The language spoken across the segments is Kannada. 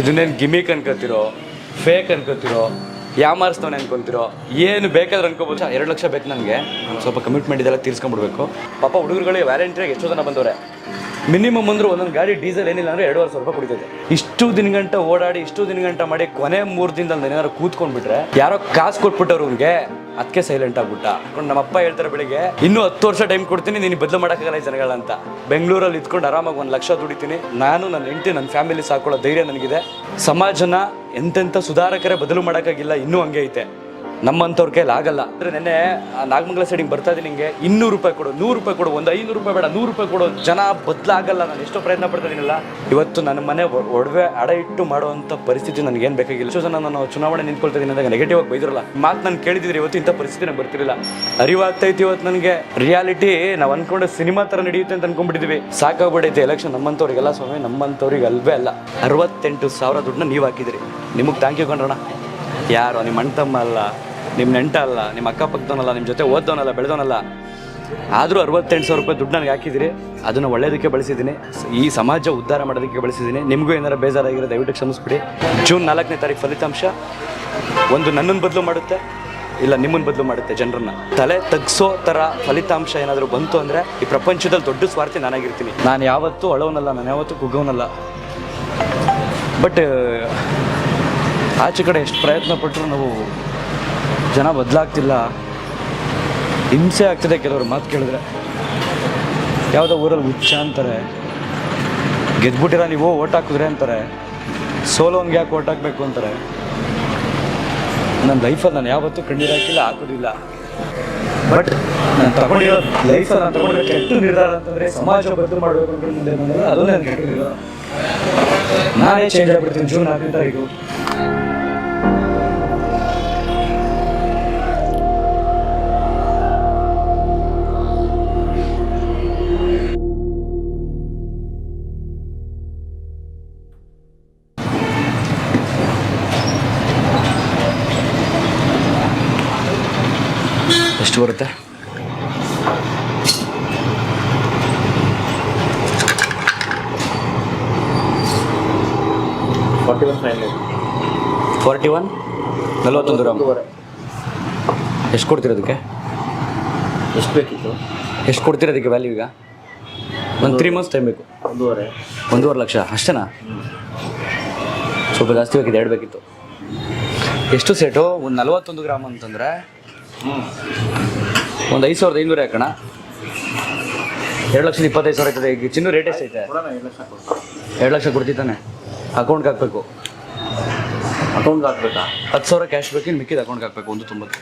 ಇದನ್ನೇನು ಗಿಮಿಕ್ ಅನ್ಕೋತಿರೋ ಫೇಕ್ ಅನ್ಕೋತಿರೋ ಯಾಮಾರಿಸ್ತವನೆ ಅನ್ಕೊಂತಿರೋ, ಏನು ಬೇಕಾದ್ರೆ ಅನ್ಕೋಬೋದು. ಎರಡು ಲಕ್ಷ ಬೇಕು ನನಗೆ. ಸ್ವಲ್ಪ ಕಮಿಟ್ಮೆಂಟ್ ಇದೆಲ್ಲ ತೀರ್ಸ್ಕೊಂಡ್ಬಿಡ್ಬೇಕು. ಪಾಪ ಹುಡುಗರುಗಳಿಗೆ ವ್ಯಾರಂಟಿಯಾಗಿ ಎಷ್ಟೋ ಜನ ಬಂದವ್ರೆ. ಮಿನಿಮಮ್ ಅಂದ್ರೆ ಒಂದೊಂದು ಗಾಡಿ ಡೀಸೆಲ್ ಏನಿಲ್ಲ ಅಂದ್ರೆ ಎರಡುವರೆ ಸಾವಿರ ರೂಪಾಯಿ ಕುಡಿತೈತೆ. ಇಷ್ಟು ದಿನಗಂಟ ಓಡಾಡಿ, ಇಷ್ಟು ದಿನಗಂಟ ಮಾಡಿ ಕೊನೆ ಮೂರು ದಿನದಲ್ಲಿ ಏನಾದ್ರು ಕೂತ್ಕೊಂಡ್ಬಿಟ್ರೆ ಯಾರೋ ಕಾಸು ಕೊಟ್ಬಿಟ್ಟವ್ರು ಅವ್ನಿಗೆ ಅದಕ್ಕೆ ಸೈಲೆಂಟ್ ಆಗ್ಬಿಟ್ಟ. ನಮ್ಮ ಅಪ್ಪ ಹೇಳ್ತಾರೆ ಬೆಳಿಗ್ಗೆ ಇನ್ನೂ ಹತ್ತು ವರ್ಷ ಟೈಮ್ ಕೊಡ್ತೀನಿ, ನೀನು ಬದಲು ಮಾಡೋಕ್ಕಾಗಲ್ಲ ಈ ಜನಗಳಂತ. ಬೆಂಗಳೂರಲ್ಲಿ ಇದ್ಕೊಂಡು ಆರಾಮಾಗಿ ಒಂದು ಲಕ್ಷ ದುಡಿತೀನಿ. ನಾನು, ನನ್ನ ಹೆಂಡತಿ ನನ್ನ ಫ್ಯಾಮಿಲಿ ಸಾಕೊಳ್ಳೋ ಧೈರ್ಯ ನನಗಿದೆ. ಸಮಾಜನ ಎಂತೆಂಥ ಸುಧಾರಕರೇ ಬದಲು ಮಾಡೋಕ್ಕಾಗಿಲ್ಲ, ಇನ್ನೂ ಹಂಗೆ ಐತೆ. ನಮ್ಮಂಥವ್ರ ಕೈಲಿ ಆಗಲ್ಲ. ಅಂದ್ರೆ ನೆನ್ನೆ ನಾಗಮಂಗಲ ಸೈಡಿಗೆ ಬರ್ತಾ ಇದ್ದೀನಿ ನಿಮಗೆ ಇನ್ನೂರು ರೂಪಾಯಿ ಕೊಡು, ನೂರು ರೂಪಾಯಿ ಕೊಡು, ಒಂದು ಐನೂರು ರೂಪಾಯಿ ಬೇಡ, ನೂರು ರೂಪಾಯಿ ಕೊಡು, ಜನ ಬದಲಾಗಲ್ಲ, ನಾನು ಎಷ್ಟೋ ಪ್ರಯತ್ನ ಪಡ್ತಾ ಇವತ್ತು ನನ್ನ ಮನೆ ಒಡವೆ ಅಡ ಇಟ್ಟು ಮಾಡುವಂಥ ಪರಿಸ್ಥಿತಿ ನನಗೇನು ಬೇಕಾಗಿಲ್ಲ. ಎಷ್ಟು ಜನ ನಾನು ಚುನಾವಣೆ ನಿಂತ್ಕೊಳ್ತಾ ಇದೀನಿ ಅಂದಾಗ ನೆಗೆಟಿವ್ ಆಗಿ ಬೈದ್ರಲ್ಲ. ಮಾತು ನಾನು ಕೇಳಿದ್ರೆ ಇವತ್ತು ಇಂಥ ಪರಿಸ್ಥಿತಿ ನಂಗೆ ಬರ್ತಿರಲಿಲ್ಲ. ಅರಿವಾಗ್ತೈತಿ ಇವತ್ತು ನನಗೆ. ರಿಯಾಲಿಟಿ ನಾವು ಅನ್ಕೊಂಡು ಸಿನಿಮಾ ಥರ ನಡೆಯುತ್ತೆ ಅಂತ ಅನ್ಕೊಂಡ್ಬಿಟ್ಟಿದ್ವಿ. ಸಾಕಾಗ್ಬಿಡೈತೆ ಎಲೆಕ್ಷನ್ ನಮ್ಮಂಥವ್ರಿಗೆಲ್ಲ ಸ್ವಾಮಿ, ನಮ್ಮಂಥವ್ರಿಗೆ ಅಲ್ವೇ ಅಲ್ಲ. ಅರವತ್ತೆಂಟು ಸಾವಿರ ದುಡ್ಡನ್ನ ನೀವು ಹಾಕಿದಿರಿ. ನಿಮಗೆ ಥ್ಯಾಂಕ್ ಯು ಕಣ್ರಣ್ಣ. ಯಾರು, ನಿಮ್ಮ ಅಣ್ಣ ತಮ್ಮ ಅಲ್ಲ. ನಿಮ್ಮ ನೆಂಟ ಅಲ್ಲ ನಿಮ್ಮ ಅಕ್ಕಪಕ್ಕದವನಲ್ಲ ನಿಮ್ಮ ಜೊತೆ ಓದ್ದವನಲ್ಲ, ಬೆಳೆದವನಲ್ಲ. ಆದರೂ ಅರವತ್ತೆಂಟು ಸಾವಿರ ರೂಪಾಯಿ ದುಡ್ಡು ನನಗೆ ಹಾಕಿದಿರಿ ಅದನ್ನು ಒಳ್ಳೆಯದಕ್ಕೆ ಬಳಸಿದ್ದೀನಿ. ಈ ಸಮಾಜ ಉದ್ಧಾರ ಮಾಡೋದಕ್ಕೆ ಬಳಸಿದ್ದೀನಿ. ನಿಮಗೂ ಏನಾರು ಬೇಜಾರಾಗಿರೋ ದಯವಿಟ್ಟು ಕ್ಷಮಿಸ್ಬಿಡಿ. ಜೂನ್ ನಾಲ್ಕನೇ ತಾರೀಕು ಫಲಿತಾಂಶ. ಒಂದು ನನ್ನನ್ನು ಬದಲು ಮಾಡುತ್ತೆ, ಇಲ್ಲ ನಿಮ್ಮನ್ನು ಬದಲು ಮಾಡುತ್ತೆ ಜನರನ್ನ. ತಲೆ ತಗ್ಸೋ ಥರ ಫಲಿತಾಂಶ ಏನಾದರೂ ಬಂತು ಅಂದರೆ ಈ ಪ್ರಪಂಚದಲ್ಲಿ ದೊಡ್ಡ ಸ್ವಾರ್ಥಿ ನಾನಾಗಿರ್ತೀನಿ. ನಾನು ಯಾವತ್ತೂ ಅಳವನಲ್ಲ, ನಾನು ಯಾವತ್ತೂ ಕುಗ್ಗವನಲ್ಲ. ಬಟ್, ಆಚೆ ಕಡೆ ಎಷ್ಟು ಪ್ರಯತ್ನ ಪಟ್ಟರು ನಾವು ಜನ ಬದಲಾಗ್ತಿಲ್ಲ. ಹಿಂಸೆ ಆಗ್ತಿದೆ ಕೆಲವರು ಮಾತು ಕೇಳಿದ್ರೆ. ಯಾವುದೋ ಊರಲ್ಲಿ ಹುಚ್ಚ ಅಂತಾರೆ. ಗೆದ್ಬಿಟ್ಟಿರ ನೀವು, ಓಟ್ ಹಾಕಿದ್ರೆ ಅಂತಾರೆ. ಸೋಲೋನ್ಗೆ ಯಾಕೆ ಓಟ್ ಹಾಕಬೇಕು ಅಂತಾರೆ. ನನ್ನ ಲೈಫಲ್ಲಿ ನಾನು ಯಾವತ್ತೂ ಕಣ್ಣೀರು ಹಾಕಿಲ್ಲ, ಹಾಕೋದಿಲ್ಲ. ಬಟ್ ನಾನು ತಗೊಂಡಿರೋ ಲೈಫಲ್ಲಿ ನಾನು ತಗೊಂಡಿರೋ ಕೆಟ್ಟ ನಿರ್ಧಾರ ಅಂತಂದರೆ ಸಮಾಜ ಬದಲು ಮಾಡಬೇಕು ಅಂತ ಮುಂದೆ ನಾನು ಕೆಟ್ಟ ನಾನೇ ಚೇಂಜ್ ಆಗ್ಬಿಡ್ತೀನಿ ಜೂನ್ ಹತ್ತನೇ ತಾರೀಕು. ಎಷ್ಟು ಬರುತ್ತೆ? Forty one five forty one? ನಲ್ವತ್ತೊಂದು ಗ್ರಾಮ್. ಎಷ್ಟು ಕೊಡ್ತಿರೋದಕ್ಕೆ? ಎಷ್ಟು ಬೇಕಿತ್ತು? ಎಷ್ಟು ಕೊಡ್ತಿರೋದಕ್ಕೆ ವ್ಯಾಲ್ಯೂ ಈಗ? ಒಂದು ತ್ರೀ ಮಂತ್ಸ್ ಟೈಮ್ ಬೇಕು. ಒಂದೂವರೆ. ಒಂದೂವರೆ ಲಕ್ಷ ಅಷ್ಟೇನಾ? ಸ್ವಲ್ಪ ಜಾಸ್ತಿ ಬೇಕಿತ್ತು ಎರಡು ಬೇಕಿತ್ತು. ಎಷ್ಟು ಸೆಟು ಒಂದು ನಲ್ವತ್ತೊಂದು ಗ್ರಾಮ್ ಅಂತಂದರೆ ಒಂದು ಐದು ಸಾವಿರದ ಐನೂರು ಹಾಕೋಣ ಎರಡು ಲಕ್ಷದ ಇಪ್ಪತ್ತೈದು ಸಾವಿರ ಆಯ್ತದೆ ಈಗ ಚಿನ್ನು ರೇಟ್ ಎಷ್ಟೈತೆ ಎರಡು ಲಕ್ಷ ಕೊಡ್ತಿದ್ದಾನೆ ಅಕೌಂಟ್ಗೆ ಹಾಕಬೇಕು. ಅಕೌಂಟ್ಗೆ ಹಾಕ್ಬೇಕಾ? ಹತ್ತು ಸಾವಿರ ಕ್ಯಾಶ್ ಬೇಕು ಇನ್ನು ಮಿಕ್ಕಿದ ಅಕೌಂಟ್ಗೆ ಹಾಕ್ಬೇಕು ಒಂದು ತೊಂಬತ್ತು.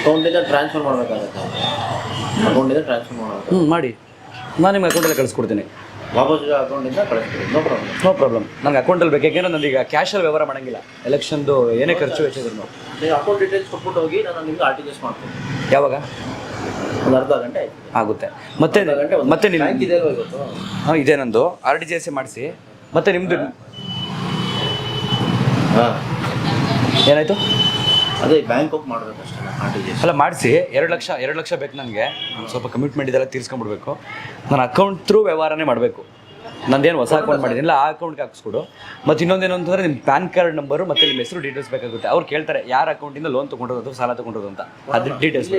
ಅಕೌಂಟಿಂದ ಟ್ರಾನ್ಸ್ಫರ್ ಮಾಡಬೇಕಾಗತ್ತೆ ಅಕೌಂಟಿಂದ ಟ್ರಾನ್ಸ್ಫರ್ ಮಾಡಬೇಕು ಹ್ಞೂ ಮಾಡಿ. ನಾನು ನಿಮ್ಗೆ ಅಕೌಂಟಲ್ಲಿ ಕಳಿಸ್ಕೊಡ್ತೀನಿ. ವಾಪಸ್ ಅಕೌಂಟಿಂದ ಕಳಿಸ್ತೀನಿ ನೋ ಪ್ರಾಬ್ಲಮ್ ನೋ ಪ್ರಾಬ್ಲಮ್ ನಂಗೆ ಅಕೌಂಟಲ್ಲಿ ಬೇಕು. ಯಾಕೆಂದ್ರೆ ನನಗೆ ಈಗ ಕ್ಯಾಶಲ್ಲಿ ವ್ಯವಹಾರ ಮಾಡೋಂಗಿಲ್ಲ. ಎಲೆಕ್ಷನ್ದು ಏನೇ ಖರ್ಚು ವೆಚ್ಚಿದ್ರು ನೀವು ಅಕೌಂಟ್ ಡೀಟೇಲ್ಸ್ ಕೊಟ್ಬಿಟ್ಟು ಹೋಗಿ ನಾನು ನಿಮ್ಗೆ ಆರ್ ಟಿ ಜಿ ಎಸ್ ಮಾಡ್ತೀನಿ. ಯಾವಾಗ? ಒಂದು ಅರ್ಧ ಗಂಟೆ ಆಯ್ತು. ಆಗುತ್ತೆ. ಮತ್ತೆ ಅರ್ಧ ಗಂಟೆ ಒಂದು ಮತ್ತೆ ಬ್ಯಾಂಕ್ ನಿಮ್ಮ ಇದೆ ಅಲ್ವಾ ಇವತ್ತು? ಹಾಂ ಇದೆ ನಂದು. ಆರ್ ಡಿ ಜಿ ಎಸ್ ಮಾಡಿಸಿ. ಮತ್ತೆ ನಿಮ್ಮದು ಹಾಂ. ಏನಾಯಿತು? ಅದೇ ಬ್ಯಾಂಕ್ ಹೋಗಿ ಮಾಡ್ಬೇಕಷ್ಟೇ ಆರ್ ಟಿ ಜಿ ಎಸ್ ಅಲ್ಲ ಮಾಡಿಸಿ. ಎರಡು ಲಕ್ಷ ಎರಡು ಲಕ್ಷ ಬೇಕು ನನಗೆ. ಸ್ವಲ್ಪ ಕಮಿಟ್ಮೆಂಟ್ ಇದೆಲ್ಲ ತೀರ್ಸ್ಕೊಂಡ್ಬಿಡ್ಬೇಕು. ನಾನು ಅಕೌಂಟ್ ಥ್ರೂ ವ್ಯವಹಾರನೇ ಮಾಡಬೇಕು. ನಂದೇನು ಹೊಸ ಅಕೌಂಟ್ ಮಾಡಿದ್ದೀನಿಲ್ಲ ಆ ಅಕೌಂಟ್ಗೆ ಹಾಕಿಸ್ಕೊಡು. ಮತ್ತು ಇನ್ನೊಂದೇನು ಅಂತಂದರೆ ನಿಮ್ಮ ಪ್ಯಾನ್ ಕಾರ್ಡ್ ನಂಬರು ಮತ್ತು ನಿಮ್ಮ ಹೆಸರು ಡೀಟೇಲ್ಸ್ ಬೇಕಾಗುತ್ತೆ. ಅವ್ರು ಕೇಳ್ತಾರೆ ಯಾರ ಅಕೌಂಟಿಂದ ಲೋನ್ ತೊಗೊಂಡಿರೋದು ಅಥವಾ ಸಾಲ ತೊಗೊಂಡಿರೋದು ಅಂತ. ಅದ್ರ ಡೀಟೇಲ್ಸ್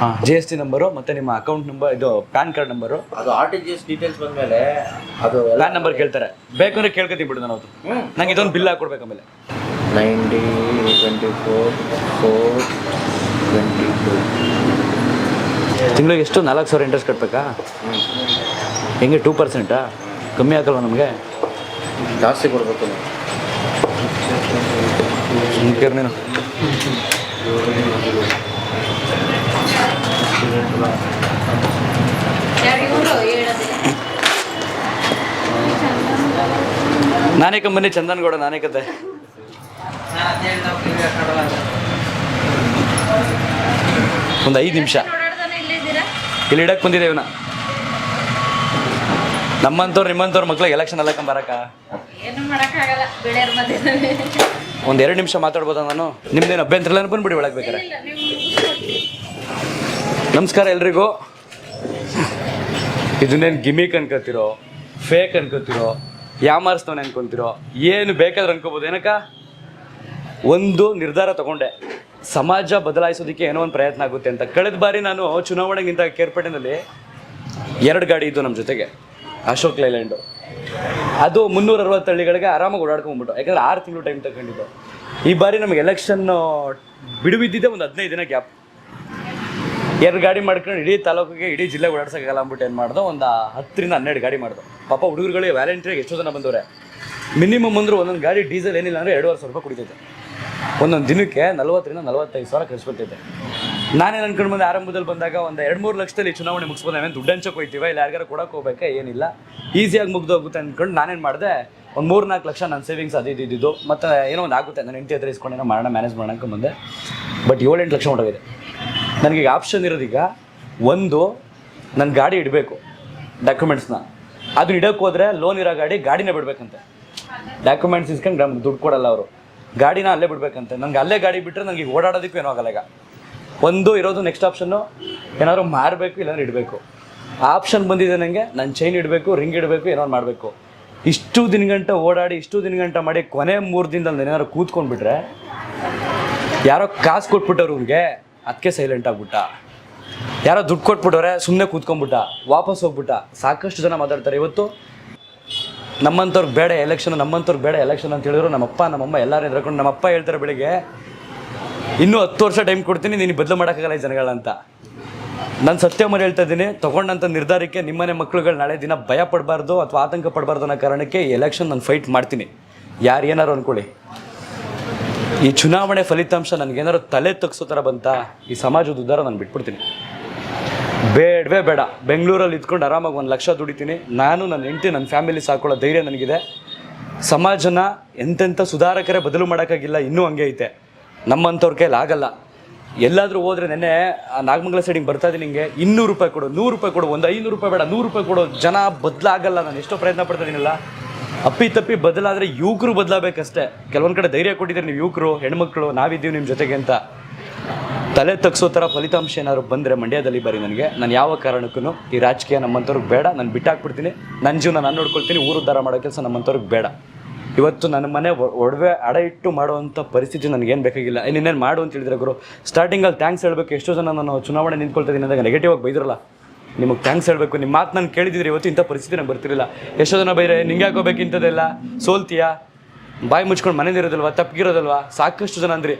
ಹಾಂ ಜಿ ಎಸ್ ಟಿ ನಂಬರು ಮತ್ತು ನಿಮ್ಮ ಅಕೌಂಟ್ ನಂಬರ್ ಇದು ಪ್ಯಾನ್ ಕಾರ್ಡ್ ನಂಬರು. ಅದು R T G S details ಬಂದಮೇಲೆ ಅದು ಪ್ಯಾನ್ ನಂಬರ್ ಕೇಳ್ತಾರೆ. ಬೇಕಂದ್ರೆ ಕೇಳ್ಕೊತೀನಿ ಬಿಡು ನಾನು ಅವತ್ತು ನಂಗೆ ಇದೊಂದು ಬಿಲ್ ಹಾಕ್ಕೊಡ್ಬೇಕು ಆಮೇಲೆ. Ninety twenty four four twenty two ತಿಂಗಳಿಗೆ ಎಷ್ಟು? ನಾಲ್ಕು ಸಾವಿರ ಇಂಟ್ರೆಸ್ಟ್ ಕಟ್ಟಬೇಕಾ ಹೆಂಗೆ ಟೂ ಪರ್ಸೆಂಟಾ? ಕಮ್ಮಿ ಆಗಲ್ವಾ ನಮಗೆ? ಜಾಸ್ತಿ ಕೊಡ್ಬೇಕು. ನಾನೇ. ಕಂಬನಿ ಚಂದನ್ಗೌಡ ನಾನೇ ಕತೆ. ಒಂದು ಐದು ನಿಮಿಷ. ಇಲ್ಲಿ ಇಡಕ್ಕೆ ಬಂದಿದೆ ಇವನ ನಮ್ಮಂಥವ್ರು ನಿಮ್ಮಂತವ್ರ ಮಕ್ಳಿಗೆ ಎಲೆಕ್ಷನ್ ಎಲ್ಲ ಬರಕ ಏನು ಮಾಡಕ್ಕಾಗಲ್ಲ ಬಿಳಿಯರ್ ಮಧ್ಯದಲ್ಲಿ. ಒಂದು ಎರಡು ನಿಮಿಷ ಮಾತಾಡ್ಬೋದಾ ನಾನು? ನಿಮ್ದೇನು ಅಭ್ಯಂತರ ಇಲ್ಲ ಬಂದ್ಬಿಡಿ ಒಳಗೆ ಬೇಕಾರೆ. ನಮಸ್ಕಾರ ಎಲ್ರಿಗೂ. ಇದನ್ನೇನು ಗಿಮಿಕ್ ಅನ್ಕೋತಿರೋ ಫೇಕ್ ಅನ್ಕೋತಿರೋ ಯಾಮಾರಿಸ್ತವನೆ ಅನ್ಕೊಂತಿರೋ ಏನು ಬೇಕಾದ್ರೆ ಅನ್ಕೋಬೋದು ಏನಕ್ಕ? ಒಂದು ನಿರ್ಧಾರ ತಗೊಂಡೆ. ಸಮಾಜ ಬದಲಾಯಿಸೋದಕ್ಕೆ ಏನೋ ಒಂದು ಪ್ರಯತ್ನ ಆಗುತ್ತೆ ಅಂತ. ಕಳೆದ ಬಾರಿ ನಾನು ಚುನಾವಣೆಗಿಂತ ಕೇರ್ಪೇಟೆನಲ್ಲಿ ಎರಡು ಗಾಡಿ ಇದ್ದು ನಮ್ಮ ಜೊತೆಗೆ. ಅಶೋಕ್ ಲೈಲ್ಯಾಂಡು. ಅದು ಮುನ್ನೂರ ಅರವತ್ತು ಹಳ್ಳಿಗಳಿಗೆ ಆರಾಮಾಗಿ ಓಡಾಡ್ಕೊಂಡ್ಬಿಟ್ಟು ಯಾಕಂದ್ರೆ ಆರು ತಿಂಗಳು ಟೈಮ್ ತಗೊಂಡಿದ್ದು. ಈ ಬಾರಿ ನಮಗೆ ಎಲೆಕ್ಷನ್ ಬಿಡುವಿದ್ದಿದ್ದೆ ಒಂದು ಹದಿನೈದು ದಿನ ಗ್ಯಾಪ್ ಎರಡು ಗಾಡಿ ಮಾಡ್ಕೊಂಡು ಇಡೀ ತಾಲೂಕಿಗೆ, ಇಡೀ ಜಿಲ್ಲೆ ಓಡಾಡ್ಸೋಕ್ಕಾಗಲ್ಲ ಅಂದ್ಬಿಟ್ಟು ಏನು ಮಾಡ್ದೋ, ಒಂದು ಹತ್ತರಿಂದ ಹನ್ನೆರಡು ಗಾಡಿ ಮಾಡ್ದು. ಪಾಪ ಹುಡುಗರುಗಳಿಗೆ ವ್ಯಾಲೆಂಟ್ರಿಗೆ ಎಷ್ಟೋ ಜನ ಬಂದವ್ರೆ. ಮಿನಿಮಮ್ ಅಂದ್ರೆ ಒಂದೊಂದು ಗಾಡಿ ಡೀಸೆಲ್ ಏನಿಲ್ಲ ಅಂದರೆ ಎರಡುವರೆ ಸಾವಿರ ರೂಪಾಯಿ ಕುಡಿತೈತೆ. ಒಂದೊಂದು ದಿನಕ್ಕೆ ನಲ್ವತ್ತರಿಂದ ನಲವತ್ತೈದು ಸಾವಿರ ಖರ್ಚು ಬರ್ತೈತೆ. ನಾನೇನು ಅನ್ಕೊಂಡು ಬಂದೆ ಆರಂಭದಲ್ಲಿ ಬಂದಾಗ ಒಂದು ಎರಡು ಮೂರು ಲಕ್ಷದಲ್ಲಿ ಚುನಾವಣೆ ಮುಗಿಸ್ಬೋದು ನಾವೇನು ದುಡ್ಡು ಹಂಚಕ್ಕೆ ಹೋಗ್ತೀವ ಇಲ್ಲ ಯಾರಿಗಾರ ಕೊಡಕ್ಕೆ ಹೋಗ್ಬೇಕಾ ಏನಿಲ್ಲ. ಈಸಿಯಾಗಿ ಮುಗ್ದು ಹೋಗುತ್ತೆ ಅಂದ್ಕೊಂಡು ನಾನೇನು ಮಾಡಿದೆ, ಒಂದು ಮೂರು ನಾಲ್ಕು ಲಕ್ಷ ನನ್ನ ಸೇವಿಂಗ್ಸ್ ಅದು ಇದು ಇದ್ದಿದ್ದು ಮತ್ತು ಏನೋ ಒಂದು ಆಗುತ್ತೆ ನಾನು ಹೆಂಡತಿ ಹತ್ರ ಇಸ್ಕೊಂಡೇನೋ ಮಾಡೋಣ ಮ್ಯಾನೇಜ್ ಮಾಡೋಕೆ ಬಂದೆ ಬಟ್ ಏಳೆಂಟು ಲಕ್ಷ ಹೊರಗಿದೆ ನನಗೆ ಈಗ ಆಪ್ಷನ್ ಇರೋದೀಗ, ಒಂದು ನನ್ನ ಗಾಡಿ ಇಡಬೇಕು ಡಾಕ್ಯುಮೆಂಟ್ಸ್ನ ಅದನ್ನ ಇಡೋಕೆ ಹೋದರೆ ಲೋನ್ ಇರೋ ಗಾಡಿ ಗಾಡಿನೇ ಬಿಡಬೇಕಂತೆ. ಡಾಕ್ಯುಮೆಂಟ್ಸ್ ಇಸ್ಕೊಂಡು ನಮ್ಗೆ ದುಡ್ಡು ಕೊಡಲ್ಲ ಅವರು. ಗಾಡಿನ ಅಲ್ಲೇ ಬಿಡಬೇಕಂತೆ. ನನಗೆ ಅಲ್ಲೇ ಗಾಡಿ ಬಿಟ್ಟರೆ ನನಗೆ ಓಡಾಡೋದಕ್ಕೂ ಏನೋ ಆಗಲ್ಲ ಈಗ. ಒಂದು ಇರೋದು ನೆಕ್ಸ್ಟ್ ಆಪ್ಷನ್ನು ಏನಾದ್ರು ಮಾರಬೇಕು ಇಲ್ಲಾಂದ್ರೆ ಇಡಬೇಕು. ಆಪ್ಷನ್ ಬಂದಿದೆ ನನಗೆ ನಾನು ಚೈನ್ ಇಡಬೇಕು ರಿಂಗ್ ಇಡಬೇಕು, ಏನಾದ್ರು ಮಾಡಬೇಕು. ಇಷ್ಟು ದಿನಗಂಟ ಓಡಾಡಿ, ಇಷ್ಟು ದಿನಗಂಟ ಮಾಡಿ ಕೊನೆ ಮೂರು ದಿನದಲ್ಲಿ ಏನಾದ್ರು ಕೂತ್ಕೊಂಡ್ಬಿಟ್ರೆ, ಯಾರೋ ಕಾಸು ಕೊಟ್ಬಿಟ್ಟವ್ರು ಅವ್ರಿಗೆ ಅದಕ್ಕೆ ಸೈಲೆಂಟ್ ಆಗ್ಬಿಟ್ಟ. ಯಾರೋ ದುಡ್ಡು ಕೊಟ್ಬಿಟ್ಟವ್ರೆ ಸುಮ್ಮನೆ ಕೂತ್ಕೊಂಡ್ಬಿಟ್ಟ, ವಾಪಸ್ ಹೋಗ್ಬಿಟ್ಟ. ಸಾಕಷ್ಟು ಜನ ಮಾತಾಡ್ತಾರೆ. ಇವತ್ತು ನಮ್ಮಂಥವ್ರಿಗೆ ಬೇಡ ಎಲೆಕ್ಷನ್ ನಮ್ಮಂಥವ್ರಿಗೆ ಬೇಡ ಎಲೆಕ್ಷನ್ ಅಂತ ಹೇಳಿದ್ರು ನಮ್ಮಪ್ಪ, ನಮ್ಮಮ್ಮ ಎಲ್ಲರೂ ನಮ್ಮ ನಮ್ಮಪ್ಪ ಹೇಳ್ತಾರೆ ಬೆಳಿಗ್ಗೆ ಇನ್ನೂ ಹತ್ತು ವರ್ಷ ಟೈಮ್ ಕೊಡ್ತೀನಿ, ನೀನು ಬದಲು ಮಾಡೋಕ್ಕಾಗಲ್ಲ ಈ ಜನಗಳಂತ. ನಾನು ಸತ್ಯ ಹೇಳ್ತಾ ಇದ್ದೀನಿ ತೊಗೊಂಡಂಥ ನಿರ್ಧಾರಕ್ಕೆ ನಿಮ್ಮನೆ ಮಕ್ಕಳುಗಳು ನಾಳೆ ದಿನ ಭಯ ಪಡಬಾರ್ದು ಅಥವಾ ಆತಂಕ ಪಡಬಾರ್ದು ಅನ್ನೋ ಕಾರಣಕ್ಕೆ ಎಲೆಕ್ಷನ್ ನಾನು ಫೈಟ್ ಮಾಡ್ತೀನಿ. ಯಾರು ಏನಾರು ಅಂದ್ಕೊಳ್ಳಿ ಈ ಚುನಾವಣೆ ಫಲಿತಾಂಶ ನನಗೇನಾರು ತಲೆ ತಗ್ಸೋ ಥರ ಬಂತ, ಈ ಸಮಾಜದ ಉದ್ದಾರ ನಾನು ಬಿಟ್ಬಿಡ್ತೀನಿ. ಬೇಡವೇ ಬೇಡ, ಬೆಂಗಳೂರಲ್ಲಿ ಇದ್ಕೊಂಡು ಆರಾಮಾಗಿ ಒಂದು ಲಕ್ಷ ದುಡಿತೀನಿ. ನಾನು ನನ್ನ ಹೆಂಡತಿ ನನ್ನ ಫ್ಯಾಮಿಲಿ ಸಾಕೊಳ್ಳೋ ಧೈರ್ಯ ನನಗಿದೆ. ಸಮಾಜನ ಎಂತೆಂಥ ಸುಧಾರಕರೇ ಬದಲು ಮಾಡೋಕ್ಕಾಗಿಲ್ಲ, ಇನ್ನೂ ಹಂಗೆ ಐತೆ. ನಮ್ಮಂಥವ್ರ ಕೈಲಿ ಆಗಲ್ಲ. ಎಲ್ಲಾದರೂ ಹೋದ್ರೆ ನೆನ್ನೆ ನಾಗಮಂಗಲ ಸೈಡಿಗೆ ಬರ್ತಾ ಇದ್ದೀನಿ ನಿಮಗೆ ಇನ್ನೂರು ರೂಪಾಯಿ ಕೊಡು, ನೂರು ರೂಪಾಯಿ ಕೊಡು, ಒಂದು ಐನೂರು ರೂಪಾಯಿ ಬೇಡ, ನೂರು ರೂಪಾಯಿ ಕೊಡು, ಜನ ಬದಲಾಗಲ್ಲ, ನಾನು ಎಷ್ಟೋ ಪ್ರಯತ್ನ ಪಡ್ತಾ ಇದ್ದೀನಲ್ಲ ಅಪ್ಪಿ ತಪ್ಪಿ ಬದಲಾದರೆ ಯುವಕರು ಬದಲಾಗಬೇಕಷ್ಟೇ. ಕೆಲವೊಂದು ಕಡೆ ಧೈರ್ಯ ಕೊಟ್ಟಿದ್ದೀರಿ ನೀವು ಯುವಕರು, ಹೆಣ್ಮಕ್ಳು, ನಾವಿದ್ದೀವಿ ನಿಮ್ಮ ಜೊತೆಗೆ ಅಂತ. ತಲೆ ತಗ್ಸೋ ಥರ ಫಲಿತಾಂಶ ಏನಾದ್ರು ಬಂದರೆ ಮಂಡ್ಯದಲ್ಲಿ ಬರೀ ನನಗೆ. ನಾನು ಯಾವ ಕಾರಣಕ್ಕೂ ಈ ರಾಜಕೀಯ ನಮ್ಮಂಥವ್ರಿಗೆ ಬೇಡ, ನಾನು ಬಿಟ್ಟಾಕ್ಬಿಡ್ತೀನಿ. ನನ್ನ ಜೀವನ ನಾನು ನೋಡ್ಕೊಳ್ತೀನಿ ಊರು ಉದ್ಧಾರ ಮಾಡೋ ಕೆಲಸ ನಮ್ಮಂಥವ್ರಿಗೆ ಬೇಡ. ಇವತ್ತು ನನ್ನ ಮನೆ ಒಡವೆ ಅಡ ಇಟ್ಟು ಮಾಡುವಂಥ ಪರಿಸ್ಥಿತಿ ನನಗೇನು ಬೇಕಾಗಿಲ್ಲ. ಇನ್ನೇನು ಮಾಡು ಅಂತ ಹೇಳಿದ್ರೆ ಗುರು. ಸ್ಟಾರ್ಟಿಂಗಲ್ಲಿ ಥ್ಯಾಂಕ್ಸ್ ಹೇಳಬೇಕು. ಎಷ್ಟೋ ಜನ ನಾನು ಚುನಾವಣೆ ನಿಂತ್ಕೊಳ್ತಾ ಇದ್ದೀನಿ ಅಂದಾಗ ನೆಗೆಟಿವ್ ಆಗಿ ಬೈದ್ರಲ್ಲ. ನಿಮಗೆ ಥ್ಯಾಂಕ್ಸ್ ಹೇಳಬೇಕು. ನಿಮ್ಮ ಮಾತು ನಾನು ಕೇಳಿದಿದ್ರೆ ಇವತ್ತು ಇಂಥ ಪರಿಸ್ಥಿತಿ ನಂಗೆ ಬರ್ತಿರಲಿಲ್ಲ. ಎಷ್ಟೋ ಜನ ಬೈರೆ ನಿಂಗೆ ಹಾಕೋಬೇಕು ಇಂಥದ್ದೆಲ್ಲ ಸೋಲ್ತೀಯಾ? ಬಾಯಿ ಮುಚ್ಕೊಂಡು ಮನೇಲಿರೋದಲ್ವಾ ತಪ್ಪಿಗಿರೋದಲ್ವಾ? ಸಾಕಷ್ಟು ಜನ ಅಂದ್ರಿ.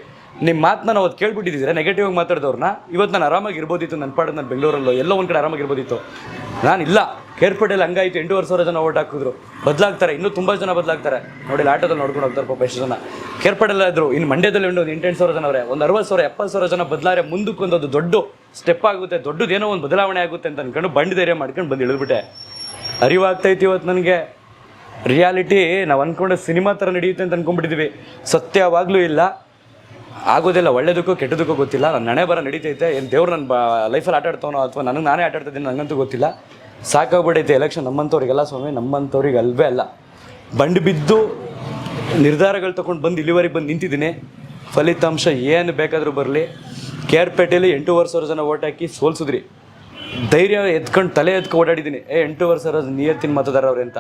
ನಿಮ್ಮ ಮಾತನ್ನ ನಾವು ಅದು ಕೇಳ್ಬಿಟ್ಟಿದ್ದೀರಾ? ನೆಗೆಟಿವ್ ಆಗಿ ಮಾತಾಡಿದವ್ರನ್ನ? ಇವತ್ತು ನಾನು ಆರಾಮಾಗಿ ಇರ್ಬೋದಿತ್ತು ನನ್ನ ಪಾಡು ನಾನು ಬೆಂಗಳೂರಲ್ಲೋ, ಎಲ್ಲೋ ಒಂದು ಕಡೆ ಆರಾಮಾಗಿ ಇರ್ಬೋದಿತ್ತು ನಾನು ಇಲ್ಲ. ಕೇರ್ಪೇಟೆಯಲ್ಲಿ ಹಂಗಾಯ್ತು. ಎಂಟೂವರೆ ಸಾವಿರ ಜನ ಓಟ್ ಹಾಕಿದ್ರು ಬದಲಾಗ್ತಾರೆ. ಇನ್ನೂ ತುಂಬ ಜನ ಬದಲಾಗ್ತಾರೆ. ನೋಡಿ ಆಟೋದಲ್ಲಿ ನೋಡ್ಕೊಂಡು ಹೋಗ್ತಾರೆ ಪಾಪ ಎಷ್ಟು ಜನ. ಕೇರ್ಪೇಟೆಲ್ಲ ಇದ್ರು. ಇನ್ನು ಮಂಡ್ಯದಲ್ಲಿ ಒಂದು ಎಂಟೆಂಟು ಸಾವಿರ ಜನ ಅವರೇ ಒಂದು ಅರವತ್ತು ಸಾವಿರ ಎಪ್ಪತ್ತು ಸಾವಿರ ಜನ ಬದಲಾರೆ ಮುಂದಕ್ಕೆ ಒಂದು ದೊಡ್ಡ ಸ್ಟೆಪ್ ಆಗುತ್ತೆ. ದೊಡ್ಡದೇನೋ ಒಂದು ಬದಲಾವಣೆ ಆಗುತ್ತೆ ಅಂತ ಅನ್ಕೊಂಡು ಬಂಡಿ ಧೈರ್ಯ ಮಾಡ್ಕೊಂಡು ಬಂದು ಇಳಿದ್ಬಿಟ್ಟೆ. ಅರಿವಾಗ್ತೈತಿ ಇವತ್ತು ನನಗೆ. ರಿಯಾಲಿಟಿ ನಾವು ಅಂದ್ಕೊಂಡು ಸಿನಿಮಾ ಥರ ನಡೆಯುತ್ತೆ ಅಂತ ಅನ್ಕೊಂಡ್ಬಿಟ್ಟಿದ್ದೀವಿ ಸತ್ಯವಾಗ್ಲೂ ಇಲ್ಲ. ಆಗೋದಿಲ್ಲ, ಒಳ್ಳೇದಕ್ಕೂ ಕೆಟ್ಟದಕ್ಕೂ ಗೊತ್ತಿಲ್ಲ. ನನ್ನ ನಣೆ ಬರ ನಡೀತೈತೆ. ಏನು ದೇವ್ರು ನನ್ನ ಲೈಫಲ್ಲಿ ಆಟ ಆಡ್ತಾವನೋ ಅಥವಾ ನನಗೆ ನಾನೇ ಆಟ ಆಡ್ತಿದ್ದೀನಿ ನನಗಂತೂ ಗೊತ್ತಿಲ್ಲ. ಸಾಕಾಗ್ಬಿಟ್ಟೈತೆ ಎಲೆಕ್ಷನ್ ನಮ್ಮಂಥವ್ರಿಗೆಲ್ಲ ಸ್ವಾಮಿ, ನಮ್ಮಂಥವ್ರಿಗೆ ಅಲ್ವೇ ಅಲ್ಲ. ಬಂಡು ಬಿದ್ದು ನಿರ್ಧಾರಗಳು ತೊಗೊಂಡು ಬಂದು ಇಲ್ಲಿವರೆಗೆ ಬಂದು ನಿಂತಿದ್ದೀನಿ. ಫಲಿತಾಂಶ ಏನು ಬೇಕಾದರೂ ಬರಲಿ. ಕೆ ಆರ್ ಪೇಟೆಯಲ್ಲಿ ಎಂಟೂವರೆ ಸಾವಿರ ಜನ ಓಟ್ ಹಾಕಿ ಸೋಲ್ಸಿದ್ರಿ. ಧೈರ್ಯ ಎತ್ಕೊಂಡು ತಲೆ ಎತ್ಕೊ ಓಡಾಡಿದ್ದೀನಿ. ಏ, ಎಂಟೂವರೆ ಸಾವಿರ ನಿಯತ್ತಿನ ಮತದಾರ ಅವ್ರೆ ಅಂತ.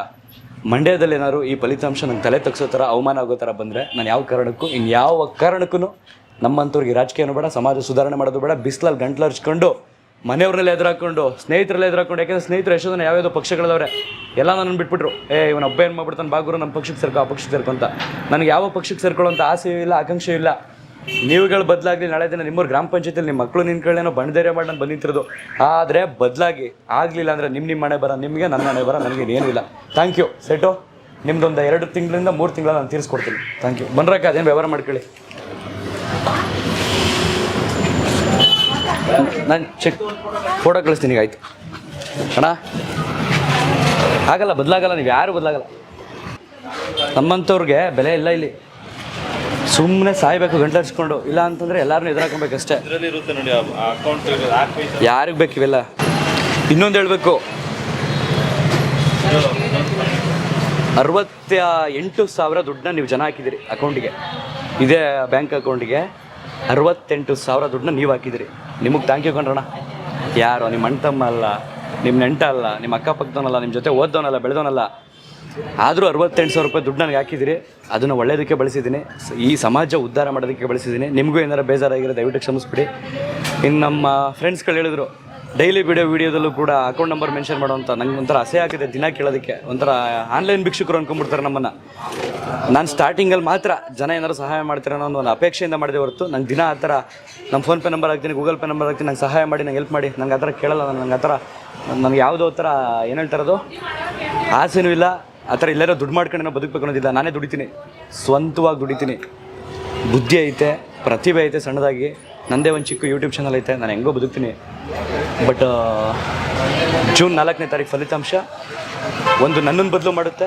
ಮಂಡ್ಯದಲ್ಲಿ ಏನಾದ್ರು ಈ ಫಲಿತಾಂಶ ನಂಗೆ ತಲೆ ತಗ್ಸೋ ಥರ ಅವಮಾನ ಆಗೋ ಥರ ಬಂದರೆ ನಾನು ಯಾವ ಕಾರಣಕ್ಕೂ ಇನ್ನು ಯಾವ ಕಾರಣಕ್ಕೂ ನಮ್ಮಂಥವ್ರಿಗೆ ರಾಜಕೀಯನೂ ಬೇಡ, ಸಮಾಜ ಸುಧಾರಣೆ ಮಾಡೋದು ಬೇಡ, ಬಿಸಿಲಲ್ಲಿ ಗಂಟ್ಲು ಹರ್ಚ್ಕೊಂಡು, ಮನೆಯವ್ರನ್ನೆಲ್ಲ ಎದುರಾಕೊಂಡು, ಸ್ನೇಹಿತರೆಲ್ಲ ಎದುರಾಕೊಂಡು, ಯಾಕೆಂದ್ರೆ ಸ್ನೇಹಿತರು ಎಷ್ಟೋ ಜನ ಯಾವ್ಯಾವ ಪಕ್ಷಗಳವ್ರೆ ಎಲ್ಲ ನನ್ನ ಬಿಟ್ಬಿಟ್ರು. ಏ, ಇವನ ಒಬ್ಬ ಏನು ಮಾಡ್ಬಿಡ್ತಾನೆ? ಬಾಗುರು ನಮ್ಮ ಪಕ್ಷಕ್ಕೆ ಸೇರ್ಕೊ, ಆ ಪಕ್ಷಕ್ಕೆ ಸೇರ್ಕೊಂತ ನನಗೆ ಯಾವ ಪಕ್ಷಕ್ಕೆ ಸೇರ್ಕೊಳ್ಳೋಂಥ ಆಸೆಯೂ ಇಲ್ಲ, ಆಕಾಂಕ್ಷೆಯೂ ಇಲ್ಲ. ನೀವುಗಳು ಬದಲಾಗಲಿ ನಾಳೆ ದಿನ ನಿಮ್ಮೂರು ಗ್ರಾಮ ಪಂಚಾಯತಿಯಲ್ಲಿ ನಿಮ್ಮ ಮಕ್ಕಳು ನಿನ್ಕೊಳ್ಳೇನೋ ಬಂಡಧೈರ್ಯ ಮಾಡಿ ನಾನು ಆದರೆ ಬದಲಾಗಿ ಆಗಲಿಲ್ಲ ಅಂದರೆ ನಿಮ್ಮ ನಿಮ್ಮ ಮನೆ ಬರ, ನಿಮಗೆ ನನ್ನ ಮನೆ ಬರ, ನನಗೆ ಏನೂ ಇಲ್ಲ. ಥ್ಯಾಂಕ್ ಯು ಸೆಟು ನಿಮ್ದೊಂದು ಎರಡು ತಿಂಗಳಿಂದ ಮೂರು ತಿಂಗಳ ನಾನು ತೀರಿಸ್ಕೊಡ್ತೀನಿ. ಥ್ಯಾಂಕ್ ಯು ಬನ್ರಕ್ಕ ಅದೇನು ವ್ಯವಹಾರ ಮಾಡ್ಕೊಳ್ಳಿ. ನಾನು ಚೆಕ್ ಫೋಟೋ ಕಳಿಸ್ತೀನಿ ಈಗ, ಆಯ್ತು. ಅಣ್ಣ. ಆಗಲ್ಲ, ಬದಲಾಗಲ್ಲ, ನೀವು ಯಾರು ಬದಲಾಗಲ್ಲ. ನಮ್ಮಂಥವ್ರಿಗೆ ಬೆಲೆ ಇಲ್ಲ ಇಲ್ಲಿ. ಸುಮ್ಮನೆ ಸಾಯ್ಬೇಕು ಗಂಟ್ಲರ್ಸ್ಕೊಂಡು. ಹಚ್ಕೊಂಡು ಇಲ್ಲ ಅಂತಂದ್ರೆ ಎಲ್ಲಾರನ್ನೂ ಎದುರಾಕೊಬೇಕಷ್ಟೇ ಇದರಲ್ಲಿ ಇರುತ್ತೆ ನೋಡಿ ಅಕೌಂಟ್ ಯಾರಿಗೆ ಬೇಕು ಇವೆಲ್ಲ? ಇನ್ನೊಂದು ಹೇಳಬೇಕು. ಅರವತ್ತ ಎಂಟು ಸಾವಿರ ದುಡ್ಡನ್ನ ನೀವು ಜನ ಹಾಕಿದಿರಿ ಅಕೌಂಟಿಗೆ. ಇದೇ ಬ್ಯಾಂಕ್ ಅಕೌಂಟಿಗೆ ಅರವತ್ತೆಂಟು ಸಾವಿರ ದುಡ್ಡನ್ನ ನೀವು ಹಾಕಿದಿರಿ. ನಿಮಗೆ ಥ್ಯಾಂಕ್ ಯು ಕಣ್ರಣ ಯಾರು ನಿಮ್ಮ ಅಣ್ಣ ತಮ್ಮ ಅಲ್ಲ ನಿಮ್ಮ ನೆಂಟ ಅಲ್ಲ ನಿಮ್ಮ ಅಕ್ಕಪಕ್ಕದವನಲ್ಲ ನಿಮ್ಮ ಜೊತೆ ಓದ್ದವನಲ್ಲ ಬೆಳೆದವನಲ್ಲ. ಆದರೂ ಅರವತ್ತೆಂಟು ಸಾವಿರ ರೂಪಾಯಿ ದುಡ್ಡು ನನಗೆ ಹಾಕಿದ್ದೀರಿ ಅದನ್ನು ಒಳ್ಳೆಯದಕ್ಕೆ ಬಳಸಿದ್ದೀನಿ. ಈ ಸಮಾಜ ಉದ್ಧಾರ ಮಾಡೋದಕ್ಕೆ ಬಳಸಿದ್ದೀನಿ. ನಿಮಗೂ ಏನಾರು ಬೇಜಾರಾಗಿರೋ ದಯವಿಟ್ಟು ಕ್ಷಮಿಸ್ಬಿಡಿ. ಇನ್ನು ನಮ್ಮ ಫ್ರೆಂಡ್ಸ್ಗಳು ಹೇಳಿದ್ರು ಡೈಲಿ ವಿಡಿಯೋ ವಿಡಿಯೋದಲ್ಲೂ ಕೂಡ ಅಕೌಂಟ್ ನಂಬರ್ ಮೆನ್ಷನ್ ಮಾಡುವಂಥ ನಂಗೆ ಒಂಥರ ಅಸೆ ಆಗಿದೆ ದಿನ ಕೇಳೋದಕ್ಕೆ. ಒಂಥರ ಆನ್ಲೈನ್ ಭಿಕ್ಷುಕರು ಅನ್ಕೊಂಡ್ಬಿಡ್ತಾರೆ ನಮ್ಮನ್ನು. ನಾನು ಸ್ಟಾರ್ಟಿಂಗಲ್ಲಿ ಮಾತ್ರ ಜನ ಏನಾದ್ರು ಸಹಾಯ ಮಾಡ್ತಾರೆ ಅನ್ನೋ ಒಂದು ಅಪೇಕ್ಷೆಯಿಂದ ಮಾಡಿದೆ ಹೊರತು, ನಂಗೆ ದಿನ ಆ ಥರ ನಮ್ಮ ಫೋನ್ಪೇ ನಂಬರ್ ಹಾಕ್ತೀನಿ ಗೂಗಲ್ ಪೇ ನಂಬರ್ ಹಾಕ್ತೀನಿ, ನಂಗೆ ಸಹಾಯ ಮಾಡಿ, ನಂಗೆ ಹೆಲ್ಪ್ ಮಾಡಿ. ನಂಗೆ ಆ ಥರ ಕೇಳಲ್ಲ ನಂಗೆ ಆ ಥರ, ನನಗೆ ಯಾವುದೋ ಥರ ಏನು ಹೇಳ್ತಾರದು ಆಸೆನೂ ಇಲ್ಲ. ಆ ಥರ ಎಲ್ಲರೂ ದುಡ್ಡು ಮಾಡ್ಕೊಂಡು ನಾನು ಬದುಕಬೇಕು ಅನ್ನೋದಿಲ್ಲ. ನಾನೇ ದುಡಿತೀನಿ. ಸ್ವಂತವಾಗಿ ದುಡಿತೀನಿ. ಬುದ್ಧಿ ಐತೆ, ಪ್ರತಿಭೆ ಐತೆ ಸಣ್ಣದಾಗಿ. ನಂದೇ ಒಂದು ಚಿಕ್ಕ ಯೂಟ್ಯೂಬ್ ಚಾನಲ್ ಐತೆ. ನಾನು ಹೆಂಗೋ ಬದುಕ್ತೀನಿ. ಬಟ್ ಜೂನ್ ನಾಲ್ಕನೇ ತಾರೀಕು ಫಲಿತಾಂಶ ಒಂದು ನನ್ನನ್ನು ಬದಲು ಮಾಡುತ್ತೆ,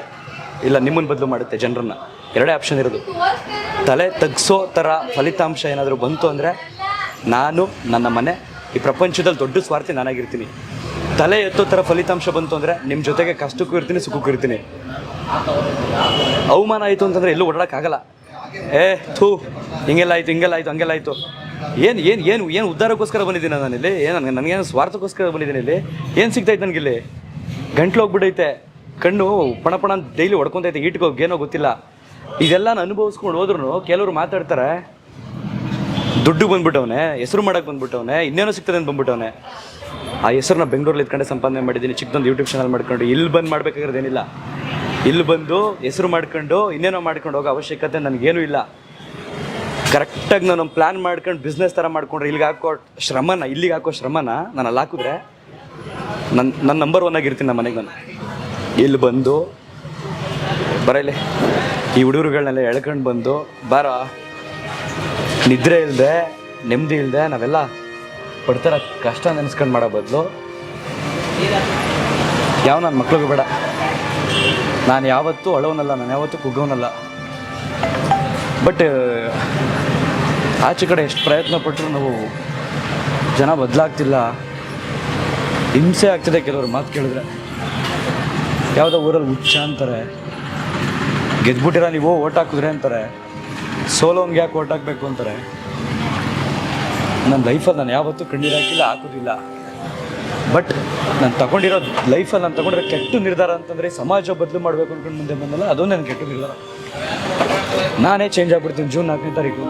ಇಲ್ಲ ನಿಮ್ಮನ್ನು ಬದಲು ಮಾಡುತ್ತೆ ಜನರನ್ನು. ಎರಡೇ ಆಪ್ಷನ್ ಇರೋದು. ತಲೆ ತಗ್ಸೋ ಥರ ಫಲಿತಾಂಶ ಏನಾದರೂ ಬಂತು ಅಂದರೆ ನಾನು, ನನ್ನ ಮನೆ, ಈ ಪ್ರಪಂಚದಲ್ಲಿ ದೊಡ್ಡ ಸ್ವಾರ್ಥಿ ನಾನಾಗಿರ್ತೀನಿ. ತಲೆ ಎತ್ತೋ ಥರ ಫಲಿತಾಂಶ ಬಂತು ಅಂದರೆ ನಿಮ್ಮ ಜೊತೆಗೆ ಕಷ್ಟಕ್ಕೂ ಇರ್ತೀನಿ, ಸುಖಕ್ಕೂ ಇರ್ತೀನಿ. ಅವಮಾನ ಆಯಿತು ಅಂತಂದರೆ ಎಲ್ಲೂ ಓಡಾಡೋಕ್ಕಾಗಲ್ಲ ಏ, ಥೂ, ಹಿಂಗೆಲ್ಲ ಆಯಿತು ಹಿಂಗೆಲ್ಲ ಆಯಿತು, ಹಂಗೆಲ್ಲ ಆಯಿತು. ಏನು ಏನು ಏನು ಏನು ಉದ್ಧಾರಕ್ಕೋಸ್ಕರ ಬಂದಿದ್ದೀನಿ ಇಲ್ಲಿ? ಏನು ನನಗೆ ನನಗೇನು ಸ್ವಾರ್ಥಕ್ಕೋಸ್ಕರ ಬಂದಿದ್ದೀನಿ ಇಲ್ಲಿ? ಏನು ಸಿಗ್ತೈತೆ ನನಗಿಲ್ಲಿ? ಗಂಟ್ಲು ಹೋಗ್ಬಿಟ್ಟೈತೆ. ಕಣ್ಣು ಪಣ ಪಣ ಡೈಲಿ ಹೊಡ್ಕೊತೈತೆ ಏನೋ ಗೊತ್ತಿಲ್ಲ. ಇದೆಲ್ಲ ಅನುಭವಿಸ್ಕೊಂಡು ಹೋದ್ರು ಕೆಲವರು ಮಾತಾಡ್ತಾರೆ. ದುಡ್ಡು ಬಂದ್ಬಿಟ್ಟವನೆ, ಹೆಸರು ಮಾಡೋಕ್ಕೆ ಬಂದ್ಬಿಟ್ಟವನೆ, ಇನ್ನೇನೋ ಸಿಗ್ತದೆ ಅಂತ ಬಂದ್ಬಿಟ್ಟವನೆ. ಆ ಹೆಸರನ್ನ ಬೆಂಗಳೂರಲ್ಲಿ ಇದ್ಕೊಂಡೆ ಸಂಪಾದನೆ ಮಾಡಿದ್ದೀನಿ. ಚಿಕ್ಕದೊಂದು ಯೂಟ್ಯೂಬ್ ಚಾನಲ್ ಮಾಡ್ಕೊಂಡು. ಇಲ್ಲಿ ಬಂದು ಮಾಡ್ಬೇಕಾಗಿರೋದೇನಿಲ್ಲ ಇಲ್ಲಿ ಬಂದು ಹೆಸರು ಮಾಡ್ಕೊಂಡು, ಇನ್ನೇನೋ ಮಾಡ್ಕೊಂಡು ಹೋಗೋ ಅವಶ್ಯಕತೆ ನನಗೇನೂ ಇಲ್ಲ. ಕರೆಕ್ಟಾಗಿ ನಾನು ಪ್ಲ್ಯಾನ್ ಮಾಡ್ಕೊಂಡು ಬಿಸ್ನೆಸ್ ಥರ ಮಾಡ್ಕೊಂಡ್ರೆ ಇಲ್ಲಿಗೆ ಹಾಕೋ ಶ್ರಮನ, ಇಲ್ಲಿಗೆ ಹಾಕೋ ಶ್ರಮನ ನಾನು ಅಲ್ಲಿ ಹಾಕಿದ್ರೆ ನನ್ನ ನನ್ನ ನಂಬರ್ ಒನ್ ಆಗಿರ್ತೀನಿ ನಮ್ಮ ಮನೆಗೆ ನಾನು. ಇಲ್ಲಿ ಬಂದು ಬರಲಿ ಈ ಹುಡುಗರುಗಳನ್ನೆಲ್ಲ ಎಳ್ಕೊಂಡು ಬಂದು, ಬಾರ. ನಿದ್ರೆ ಇಲ್ಲದೆ ನೆಮ್ಮದಿ ಇಲ್ಲದೆ ನಾವೆಲ್ಲ ಪಡ್ತಾರ ಕಷ್ಟ ನೆನೆಸ್ಕೊಂಡು ಮಾಡೋ ಬದಲು. ಯಾವ ನನ್ನ ಮಕ್ಳಿಗೂ ಬೇಡ. ನಾನು ಯಾವತ್ತೂ ಅಳೋನಲ್ಲ ನಾನು ಯಾವತ್ತೂ ಕುಗ್ಗೋನಲ್ಲ ಬಟ್ ಆಚೆ ಕಡೆ ಎಷ್ಟು ಪ್ರಯತ್ನ ಪಟ್ಟರು ನಾವು ಜನ ಬದಲಾಗ್ತಿಲ್ಲ. ಹಿಂಸೆ ಆಗ್ತಿದೆ ಕೆಲವರು ಮಾತು ಕೇಳಿದ್ರೆ. ಯಾವುದೋ ಊರಲ್ಲಿ ಹುಚ್ಚ ಅಂತಾರೆ. ಗೆದ್ಬಿಟ್ಟಿರ, ನೀವು ಓಟ್ ಹಾಕಿದ್ರೆ ಅಂತಾರೆ. ಸೋಲೋನ್ಗೆ ಯಾಕೆ ಓಟ್ ಹಾಕಬೇಕು ಅಂತಾರೆ. ನನ್ನ ಲೈಫಲ್ಲಿ ನಾನು ಯಾವತ್ತೂ ಕಣ್ಣೀರು ಹಾಕಿಲ್ಲ, ಹಾಕೋದಿಲ್ಲ. ಬಟ್ ನಾನು ತಗೊಂಡಿರೋ ಲೈಫಲ್ಲಿ ನಾನು ತಗೊಂಡಿರೋ ಕೆಟ್ಟ ನಿರ್ಧಾರ ಅಂತಂದರೆ ಸಮಾಜ ಬದಲು ಮಾಡಬೇಕು ಅನ್ಕೊಂಡು ಮುಂದೆ ಬಂದಲ್ಲ ಅದೊಂದು ನನ್ನ ಕೆಟ್ಟ ನಿರ್ಧಾರ. ನಾನೇ ಚೇಂಜ್ ಆಗ್ಬಿಡ್ತೀನಿ ಜೂನ್ ನಾಲ್ಕನೇ ತಾರೀಕು.